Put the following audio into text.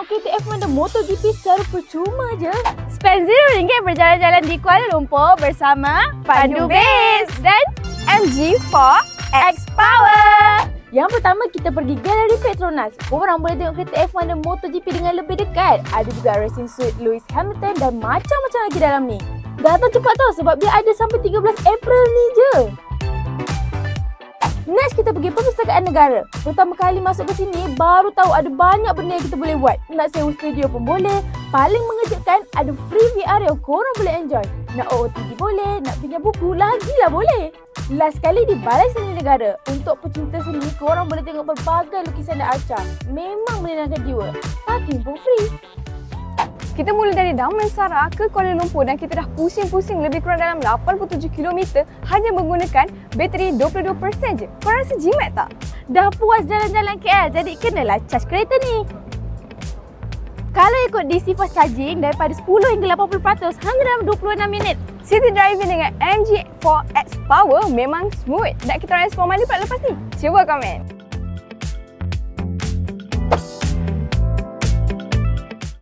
tengok kereta F1 dan MotoGP secara percuma je. Spend RM0 berjalan-jalan di Kuala Lumpur bersama Pandu Base dan MG4 X Power. Yang pertama kita pergi Galeri Petronas. Korang boleh tengok kereta F1 dan MotoGP dengan lebih dekat. Ada juga racing suit Lewis Hamilton dan macam-macam lagi dalam ni. Datang cepat tau sebab dia ada sampai 13 April ni je. Next kita pergi Perpustakaan Negara. Pertama kali masuk ke sini baru tahu ada banyak benda yang kita boleh buat. Nak sewa studio pun boleh. Paling mengejutkan ada free VR yang korang boleh enjoy. Nak OOTD boleh, nak pinjam buku lagilah boleh. Last sekali di Balai Seni Negara. Untuk pecinta seni, korang boleh tengok berbagai lukisan dan arca. Memang menenangkan jiwa. Parking pun free. Kita mula dari Damansara ke Kuala Lumpur dan kita dah pusing-pusing lebih kurang dalam 87 km hanya menggunakan bateri 22% je. Kau rasa jimat tak? Dah puas jalan-jalan KL, jadi kenalah charge kereta ni. Kalau ikut DC fast charging daripada 10 hingga 80% hanya dalam 26 minit. City driving dengan MG4X Power memang smooth. Nak kita respon mana pula lepas ni? Cuba komen.